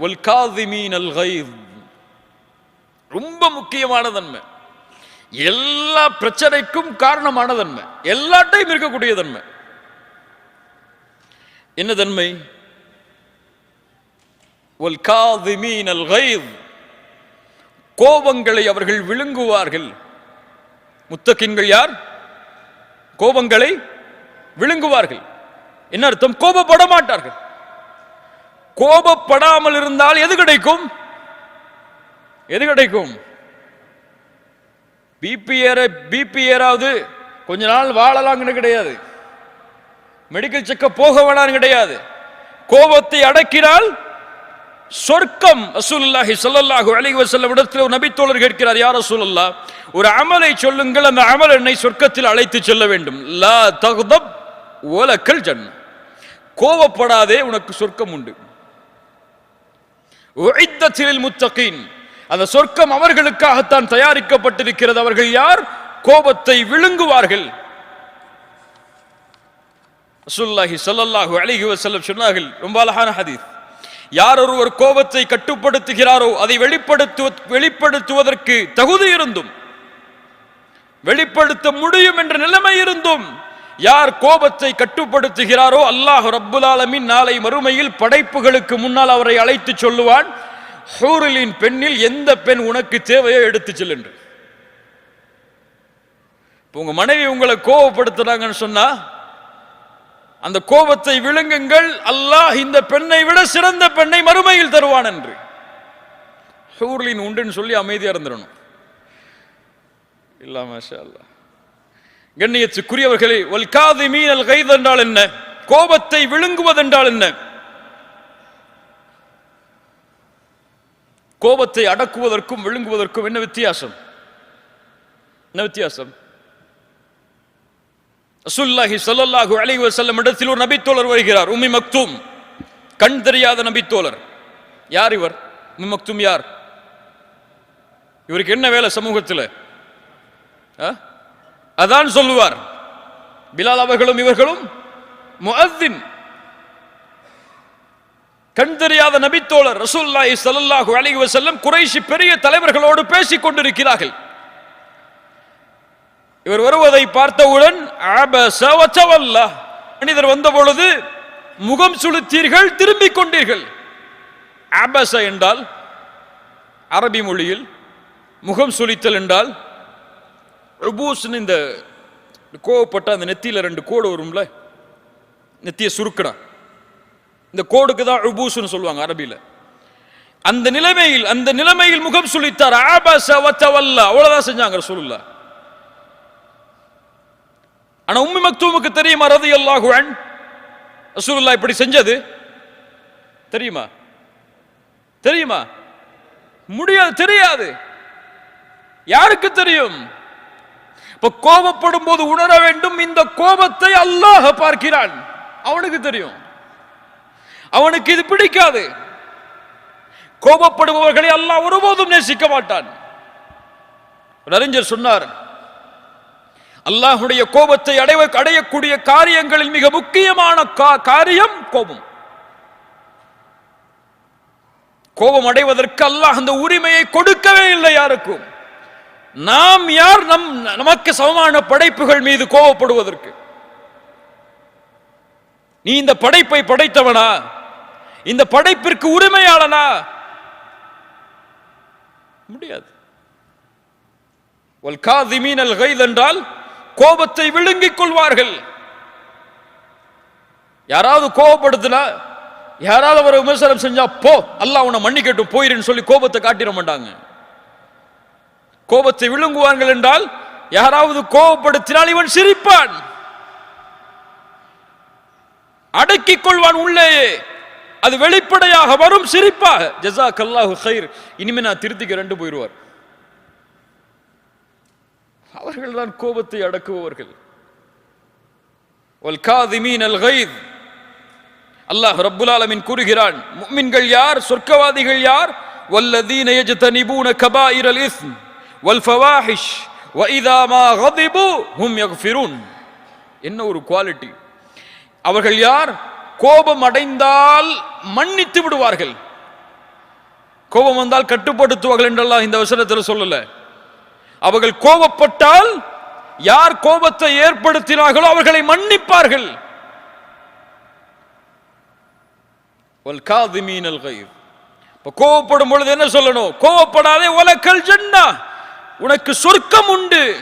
ஒல் காதிமீன் அல் ரொம்ப முக்கியமான தன்மை. எல்லா பிரச்சனைக்கும் காரணமான தன்மை. எல்லாட்டையும் இருக்கக்கூடிய தன்மை. என்ன தன்மை? ஒல் காதிமீன் அல் கோபங்களை அவர்கள் விழுங்குவார்கள். முத்தக்கின்கள் யார்? கோபங்களை விழுங்குவார்கள். என்ன அர்த்தம்? கோபப்பட மாட்டார்கள். கோபப்படாமல் இருந்தால் எது கிடைக்கும்? எது கிடைக்கும்? பிபி ஏற பிபி ஏறாவது கொஞ்ச நாள் வாழலாம்னு கிடையாது. மெடிக்கல் செக்கப் போக வேணாம் கிடையாது. கோபத்தை அடக்கினால் சொர்க்கம். ரசூலுல்லாஹி சொல்லல்லாஹு அலைஹி வஸல்லம் இடத்தில் ஒரு நபித்தோழர் கேட்கிறார் யார் ரசூலுல்லாஹ் ஒரு அமலை சொல்லுங்கள் அந்த அமல் என்னை சொர்க்கத்தில் அழைத்து செல்ல வேண்டும். லா தகுதப் ஓலக்கல் ஜன்ன. கோவப்படாதே உனக்கு சொர்க்கம் உண்டு. முத்தகீன். அந்த சொர்க்கம் அவர்களுக்காகத்தான் தயாரிக்கப்பட்டிருக்கிறது. அவர்கள் யார்? கோபத்தை விழுங்குவார்கள். ரசூலுல்லாஹி ஸல்லல்லாஹு அலைஹி வஸல்லம் சொன்னார்கள். ரொம்ப அழகான ஹதீஸ். யார் ஒருவர் கோபத்தை கட்டுப்படுத்துகிறாரோ அதை வெளிப்படுத்து வெளிப்படுத்துவதற்கு தகுதி இருந்தும் வெளிப்படுத்த முடியும் என்ற நிலைமை இருந்தும் யார் கோபத்தை கட்டுப்படுத்துகிறாரோ அல்லாஹ் ரப்புல் ஆலமின் நாளை மறுமையில் படைப்புகளுக்கு முன்னால் அவரை அழைத்து சொல்லுவான். ஹூரிலின் பெண்ணில் எந்த பெண் உனக்கு தேவையோ எடுத்து செல் என்று. இப்ப உங்க மனைவி உங்களை கோபப்படுத்துறாங்கன்னு சொன்னா அந்த கோபத்தை விழுங்குங்கள் அல்லாஹ் இந்த பெண்ணை விட சிறந்த பெண்ணை மறுமையில் தருவான் என்று. ஹூர்லின் உண்டுன்னு சொல்லி அமைதியா இருந்துடணும். இல்லாம மாஷா அல்லாஹ். கண்ணியத்துக்குரியவர்களே ஒல் மீனல் கைது என்றால் என்ன? கோபத்தை விழுங்குவதென்றால் என்ன? கோபத்தை அடக்குவதற்கும் விழுங்குவதற்கும் என்ன வித்தியாசம்? என்ன வித்தியாசம்? அசுல்லாஹி ஸல்லல்லாஹு அலைஹி வசல்லம் இடத்தில் ஒரு நபித்தோழர் வருகிறார் உம்மி மக்தூம். கண் தெரியாத நபித்தோழர். யார் இவர்? உம்மி மக்தூம் யார்? இவருக்கு என்ன வேலை சமூகத்தில்? ஆ? அதான் சொல்லுவார். பிலால் அவர்களும் இவர்களும் முஅத்தின் கண் தெரியாத நபித்தோழர் ரசூலுல்லாஹி சல்லாஹு அலிஹி வசல்லம் குறைஷி பெரிய தலைவர்களோடு பேசிக் கொண்டிருக்கிறார்கள். இவர் வருவதை பார்த்தவுடன் மனிதர் வந்த பொழுது முகம் சுளுத்தீர்கள் திரும்பிக் கொண்டீர்கள். ஆபச என்றால் அரபி மொழியில் முகம் சுளித்தல் என்றால் ருபூஸ்னு இந்த கோவப்பட்ட அந்த நெத்தியில ரெண்டு கோடு வரும்ல? நெத்தியை சுருக்கடா இந்த கோடுக்கு தான் ருபூஸ்னு சொல்லுவாங்க அரபியில. அந்த நிலைமையில் அந்த நிலைமையில் முகம் சுழித்தார். ஆபாச வத்தவல்ல. அவ்வளவுதான் செஞ்சாங்க ரசூலுல்லாஹ். ஆனா உம்மி மக்தூமுக்கு தெரியுமா ரதி அல்லாஹு அன் இப்படி செஞ்சது? தெரியுமா? தெரியுமா? முடியாது தெரியாது. யாருக்கு தெரியும்? இப்ப கோபப்படும் போது உணர வேண்டும். இந்த கோபத்தை அல்லாஹ் பார்க்கிறான். அவனுக்கு தெரியும். அவனுக்கு இது பிடிக்காது. கோபப்படுபவர்களை அல்லாஹ் ஒருபோதும் நேசிக்க மாட்டான். ஒரு அறிஞர் சொன்னார் அல்லாஹுடைய கோபத்தை அடைய அடையக்கூடிய காரியங்களில் மிக முக்கியமான கா- காரியம் கோபம். கோபம் அடைவதற்கு அல்லாஹ் அந்த உரிமையை கொடுக்கவே இல்லை யாருக்கும். நாம் யார் நம் நமக்கு சமமான படைப்புகள் மீது கோபப்படுவதற்கு நீ இந்த படைப்பை படைத்தவனா? இந்த படைப்பிற்கு உரிமையாளனா? முடியாது. என்றால் கோபத்தை விழுங்கிக் கொள்வார்கள். யாராவது கோபப்படுத்தினா யாராவது ஒரு விமர்சனம் செஞ்சா போ அல்லாஹ் உன்னை மன்னிக்கட்டும் போயிருன்னு சொல்லி கோபத்தை காட்டிட மாட்டாங்க. கோபத்தை விழுங்குவார்கள் என்றால் யாராவது கோபப்படுத்தினால் இவன் சிரிப்பான். அடக்கிக் கொள்வான் உள்ளேயே. அது வெளிப்படையாக வரும் சிரிப்பாக. ஜசா கல்லாஹு ஹைர் இனிமே நான் திருத்திக்க ரெண்டு போயிடுவார். அவர்கள் தான் கோபத்தை அடக்குபவர்கள். அல் அல்லாஹ் ரப்புல் ஆலமின் கூறுகிறான் முஃமின்கள் யார்? சொர்க்கவாதிகள் யார்? வல்லதீன யஜ்தனிபூன கபாயிரல் இஸ்ம். வல்ஃபவாஹிஷ் வைதாமா கதிபு ஹும் யக்ஃபிரூன். என்ன ஒரு குவாலிட்டி. அவர்கள் யார்? கோபம் அடைந்தால் மன்னித்து விடுவார்கள். கோபம் வந்தால் கட்டுப்படுத்துவார்கள் என்றெல்லாம் இந்த வசனத்தில் சொல்லல. அவர்கள் கோபப்பட்டால் யார் கோபத்தை ஏற்படுத்தினார்களோ அவர்களை மன்னிப்பார்கள். கோபப்படும் பொழுது என்ன சொல்லணும்? கோபப்படாதே உலக்கல் ஜன்னா. உனக்கு சொர்க்கம் உண்டு.